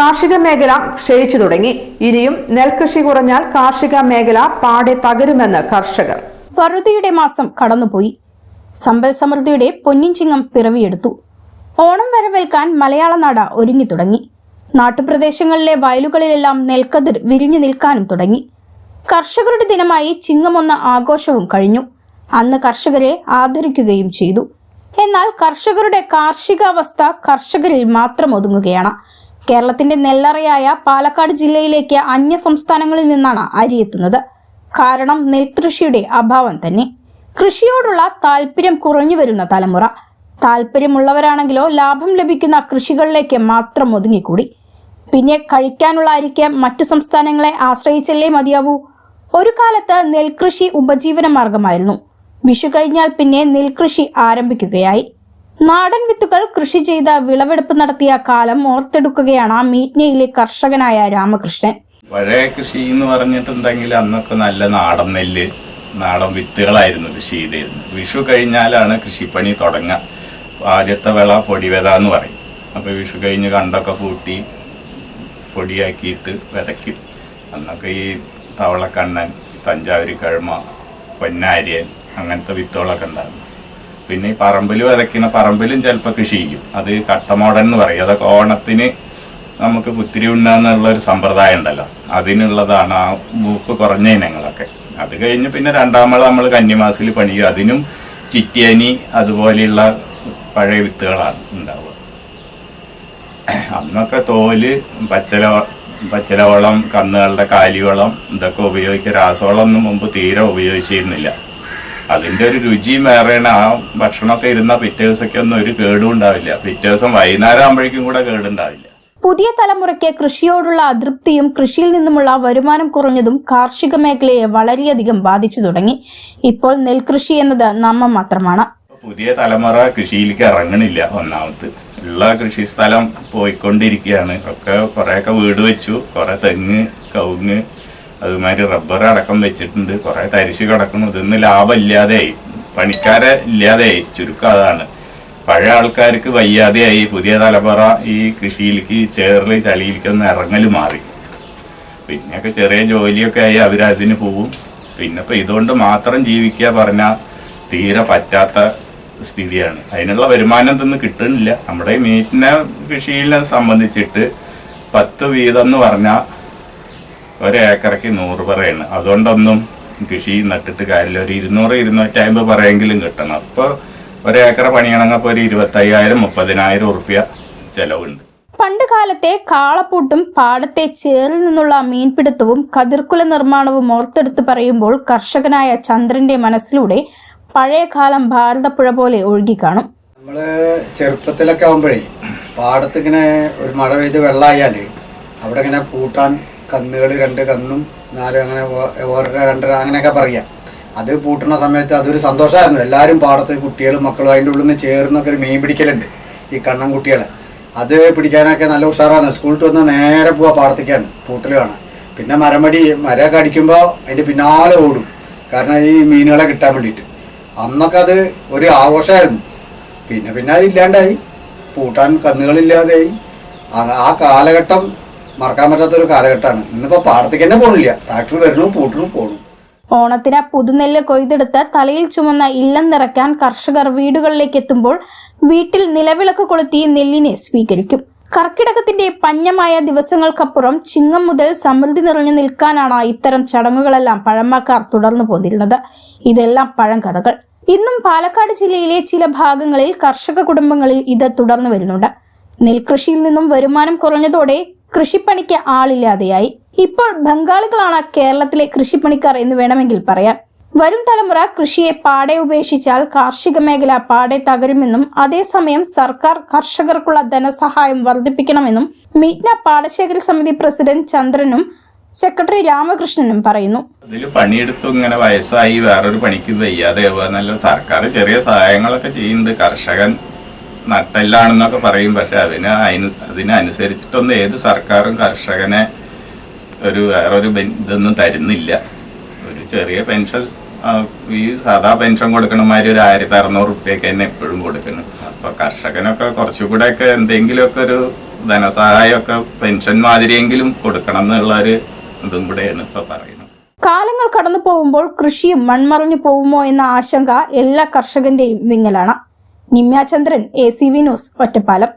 കാർഷിക മേഖല ക്ഷയിച്ചു തുടങ്ങി. ഇനിയും നെൽകൃഷി കുറഞ്ഞാൽ കാർഷിക മേഖല പാടെ തകരുമെന്ന് കർഷകർ. വറുതിയുടെ മാസം കടന്നുപോയി. സമ്പൽ സമൃദ്ധിയുടെ പൊന്നിൻ ചിങ്ങം പിറവിയെടുത്തു. ഓണം വരവേൽക്കാൻ മലയാള നാട ഒരുങ്ങി തുടങ്ങി. നാട്ടുപ്രദേശങ്ങളിലെ വയലുകളിലെല്ലാം നെൽക്കതിർ വിരിഞ്ഞു നിൽക്കാനും തുടങ്ങി. കർഷകരുടെ ദിനമായി ചിങ്ങമൊന്ന ആഘോഷവും കഴിഞ്ഞു. അന്ന് കർഷകരെ ആദരിക്കുകയും ചെയ്തു. എന്നാൽ കർഷകരുടെ കാർഷികാവസ്ഥ കർഷകരിൽ മാത്രം ഒതുങ്ങുകയാണ്. കേരളത്തിന്റെ നെല്ലറയായ പാലക്കാട് ജില്ലയിലേക്ക് അന്യ സംസ്ഥാനങ്ങളിൽ നിന്നാണ് അരി എത്തുന്നത്. കാരണം നെൽകൃഷിയുടെ അഭാവം തന്നെ. കൃഷിയോടുള്ള താല്പര്യം കുറഞ്ഞു വരുന്ന തലമുറ. താല്പര്യമുള്ളവരാണെങ്കിലോ ലാഭം ലഭിക്കുന്ന കൃഷികളിലേക്ക് മാത്രം ഒതുങ്ങിക്കൂടി. പിന്നെ കഴിക്കാനുള്ള അരിക്ക് മറ്റു സംസ്ഥാനങ്ങളെ ആശ്രയിച്ചല്ലേ മതിയാവൂ? ഒരു കാലത്ത് നെൽകൃഷി ഉപജീവന മാർഗമായിരുന്നു. വിഷു കഴിഞ്ഞാൽ പിന്നെ നെൽകൃഷി ആരംഭിക്കുകയായി. നാടൻ വിത്തുകൾ കൃഷി ചെയ്ത് വിളവെടുപ്പ് നടത്തിയ കാലം ഓർത്തെടുക്കുകയാണ് മീറ്റ്നയിലെ കർഷകനായ രാമകൃഷ്ണൻ. പഴയ കൃഷി എന്ന് പറഞ്ഞിട്ടുണ്ടെങ്കിൽ അന്നൊക്കെ നല്ല നാടൻ നെല്ല് നാടൻ വിത്തുകളായിരുന്നു കൃഷി ചെയ്തിരുന്നത്. വിഷു കഴിഞ്ഞാലാണ് കൃഷിപ്പണി തുടങ്ങുക. ആദ്യത്തെ വിള പൊടിവിത എന്ന് പറയും. അപ്പോൾ വിഷു കഴിഞ്ഞ് കണ്ടൊക്കെ കൂട്ടി പൊടിയാക്കിയിട്ട് വിതയ്ക്കും. അന്നൊക്കെ ഈ തവളക്കണ്ണൻ തഞ്ചാവരി കഴുമ പൊന്നാര്യൻ അങ്ങനത്തെ വിത്തുകളൊക്കെ ഉണ്ടായിരുന്നു. പിന്നെ ഈ പറമ്പിൽ വിതയ്ക്കുന്ന പറമ്പിലും ചിലപ്പോൾ കൃഷി ചെയ്യും. അത് കട്ടമോടൻ എന്ന് പറയും. അതൊക്കെ ഓണത്തിന് നമുക്ക് പുത്തിരി ഉണ്ണാന്നുള്ള ഒരു സമ്പ്രദായം ഉണ്ടല്ലോ. അതിനുള്ളതാണ് ആ മൂപ്പ് കുറഞ്ഞ ഇനങ്ങളൊക്കെ. അത് കഴിഞ്ഞ് പിന്നെ രണ്ടാമത് നമ്മൾ കന്നിമാസിൽ പണിയും. അതിനും ചിറ്റിയനി അതുപോലെയുള്ള പഴയ വിത്തുകളാണ് ഉണ്ടാവുക. അന്നൊക്കെ തോൽ പച്ചല പച്ചലവളം കന്നുകളുടെ കാലിവളം ഇതൊക്കെ ഉപയോഗിക്കുക. രാസവളം ഒന്നും മുമ്പ് തീരെ ഉപയോഗിച്ചിരുന്നില്ല. അതിന്റെ ഒരു രുചിയും വേറെയാണ്. ആ ഭക്ഷണമൊക്കെ ഇരുന്ന പിറ്റേ ദിവസമൊക്കെ ഒന്നും ഒരു കേടും ഉണ്ടാവില്ല. പിറ്റേ ദിവസം വൈകുന്നേരം ആകുമ്പോഴേക്കും കൂടെ കേടുണ്ടാവില്ല. പുതിയ തലമുറയ്ക്ക് കൃഷിയോടുള്ള അതൃപ്തിയും കൃഷിയിൽ നിന്നുമുള്ള വരുമാനം കുറഞ്ഞതും കാർഷിക മേഖലയെ വളരെയധികം ബാധിച്ചു തുടങ്ങി. ഇപ്പോൾ നെൽകൃഷി എന്നത് നമ്മ മാത്രമാണ്. പുതിയ തലമുറ കൃഷിയിലേക്ക് ഇറങ്ങണില്ല ഒന്നാമത്. ഉള്ള കൃഷി സ്ഥലം പോയിക്കൊണ്ടിരിക്കുകയാണ്. ഒക്കെ കുറേയൊക്കെ വീട് വെച്ചു. കുറെ തെങ്ങ് കവുങ്ങ് അതുമാതിരി റബ്ബർ അടക്കം വെച്ചിട്ടുണ്ട്. കുറേ തരിശ് കിടക്കുന്നു. ഇതൊന്നും ലാഭം ഇല്ലാതെയായി പണിക്കാരെ ഇല്ലാതെയായി ചുരുക്കം അതാണ്. പഴയ ആൾക്കാർക്ക് വയ്യാതെയായി പുതിയ തലമുറ ഈ കൃഷിയിലേക്ക് ചേറിൽ ചളിയിലേക്കൊന്ന് ഇറങ്ങൽ മാറി. പിന്നെയൊക്കെ ചെറിയ ജോലിയൊക്കെ ആയി അവരതിന് പോവും. പിന്നെ ഇപ്പം ഇതുകൊണ്ട് മാത്രം ജീവിക്കുക പറഞ്ഞാൽ തീരെ പറ്റാത്ത സ്ഥിതിയാണ്. അതിനുള്ള വരുമാനം ഇതൊന്നും കിട്ടുന്നില്ല. നമ്മുടെ മീറ്റിനെ കൃഷിയിൽ സംബന്ധിച്ചിട്ട് പത്ത് വീതം എന്ന് പറഞ്ഞാൽ ഒരേക്കറയ്ക്ക് നൂറ് പറയാണ്. അതുകൊണ്ടൊന്നും കൃഷി നട്ടിട്ട് കാര്യമില്ല. ഒരു ഇരുന്നൂറ് ഇരുന്നൂറ്റി അമ്പത് പറയെങ്കിലും കിട്ടണം. അപ്പോൾ ഒരേക്കർ പണിയണമെങ്കിൽ ഒരു ഇരുപത്തയ്യായിരം മുപ്പതിനായിരം റുപ്യ ചിലവുണ്ട്. പണ്ട് കാലത്തെ കാളപ്പൂട്ടും പാടത്തെ ചേറിൽ നിന്നുള്ള മീൻപിടുത്തവും കതിർക്കുല നിർമ്മാണവും ഓർത്തെടുത്ത് പറയുമ്പോൾ കർഷകനായ ചന്ദ്രന്റെ മനസ്സിലൂടെ പഴയ കാലം ഭാരതപ്പുഴ പോലെ ഒഴുകിക്കാണും. നമ്മൾ ചെറുപ്പത്തിലൊക്കെ ആകുമ്പോഴേ പാടത്ത് ഇങ്ങനെ ഒരു മഴ പെയ്ത് വെള്ളമായാൽ അവിടെ ഇങ്ങനെ പൂട്ടാൻ കന്നുകൾ രണ്ട് കന്നും നാല് അങ്ങനെ ഓരോ രണ്ടര അങ്ങനെയൊക്കെ പറയാം. അത് പൂട്ടുന്ന സമയത്ത് അതൊരു സന്തോഷമായിരുന്നു. എല്ലാവരും പാടത്ത് കുട്ടികളും മക്കളും അതിന്റെ ഉള്ളിൽ നിന്ന് ചേർന്നൊക്കെ ഒരു മീൻ പിടിക്കലുണ്ട് ഈ കണ്ണൻ കുട്ടികളെ. അത് പിടിക്കാനൊക്കെ നല്ല ഉഷാറാണ്. സ്കൂളിൽ വന്ന് നേരെ പോവാ പാടത്തേക്കാണ് പൂട്ടൽ കാണാൻ. പിന്നെ മരമടി മരമൊക്കെ അടിക്കുമ്പോൾ അതിന്റെ പിന്നാലെ ഓടും. കാരണം ഈ മീനുകളെ കിട്ടാൻ വേണ്ടിയിട്ട്. അന്നൊക്കെ അത് ഒരു ആഘോഷമായിരുന്നു. പിന്നെ പിന്നെ അതില്ലാണ്ടായി പൂട്ടാൻ കന്നുകളില്ലാതെയായി. ആ കാലഘട്ടം മറക്കാൻ പറ്റാത്തൊരു കാലഘട്ടമാണ്. ഇന്നിപ്പോൾ പാടത്തേക്ക് തന്നെ പോകണില്ല ട്രാക്ടർ വരണു പൂട്ടണു പോണു. ഓണത്തിന് പുതുനെല്ല് കൊയ്തെടുത്ത് തലയിൽ ചുമന്ന ഇല്ലം നിറയ്ക്കാൻ കർഷകർ വീടുകളിലേക്ക് എത്തുമ്പോൾ വീട്ടിൽ നിലവിളക്ക് കൊളുത്തി നെല്ലിനെ സ്വീകരിക്കും. കർക്കിടകത്തിന്റെ പഞ്ഞമായ ദിവസങ്ങൾക്കപ്പുറം ചിങ്ങം മുതൽ സമൃദ്ധി നിറഞ്ഞു നിൽക്കാനാണ് ഇത്തരം ചടങ്ങുകളെല്ലാം പഴമക്കാർ തുടർന്നു പോന്നിരുന്നത്. ഇതെല്ലാം പഴങ്കഥകൾ. ഇന്നും പാലക്കാട് ജില്ലയിലെ ചില ഭാഗങ്ങളിൽ കർഷക കുടുംബങ്ങളിൽ ഇത് തുടർന്നു വരുന്നുണ്ട്. നെൽകൃഷിയിൽ നിന്നും വരുമാനം കുറഞ്ഞതോടെ കൃഷിപ്പണിക്ക് ആളില്ലാതെയായി. ഇപ്പോൾ ബംഗാളികളാണ് കേരളത്തിലെ കൃഷിപ്പണിക്കാർ എന്ന് വേണമെങ്കിൽ പറയാം. വരും തലമുറ കൃഷിയെ പാടെ ഉപേക്ഷിച്ചാൽ കാർഷിക മേഖല പാടെ തകരുമെന്നും അതേസമയം സർക്കാർ കർഷകർക്കുള്ള ധനസഹായം വർദ്ധിപ്പിക്കണമെന്നും മീറ്റ്ന പാടശേഖര സമിതി പ്രസിഡന്റ് ചന്ദ്രനും സെക്രട്ടറി രാമകൃഷ്ണനും പറയുന്നു. ഇതിൽ പണിയെടുത്തു ഇങ്ങനെ വയസ്സായി വേറൊരു പണിക്ക് വയ്യാതെ നല്ല സർക്കാർ ചെറിയ സഹായങ്ങളൊക്കെ ചെയ്യുന്നുണ്ട്. കർഷകൻ നട്ടെല്ലാണെന്നൊക്കെ പറയും. പക്ഷെ അതിന് അതിന് അതിനനുസരിച്ചിട്ടൊന്നും ഏത് സർക്കാരും കർഷകനെ ഒരു വേറൊരു ഇതൊന്നും തരുന്നില്ല. ഒരു ചെറിയ പെൻഷൻ ഈ സാധാ പെൻഷൻ കൊടുക്കണമാതിരി ഒരു ആയിരത്തി അറുന്നൂറ് റുപ്യൊക്കെ തന്നെ എപ്പോഴും കൊടുക്കണം. അപ്പൊ കർഷകനൊക്കെ കുറച്ചുകൂടെ ഒക്കെ എന്തെങ്കിലുമൊക്കെ ഒരു ധനസഹായമൊക്കെ പെൻഷൻ മാതിരിയെങ്കിലും കൊടുക്കണം എന്നുള്ള ഒരു ഇതും കൂടെയാണ് ഇപ്പൊ പറയുന്നത്. കാലങ്ങൾ കടന്നു പോകുമ്പോൾ കൃഷിയും മൺമറഞ്ഞു പോകുമോ എന്ന ആശങ്ക എല്ലാ കർഷകന്റെയും വിങ്ങലാണ് Nimyachandran A C V news Ottapalam.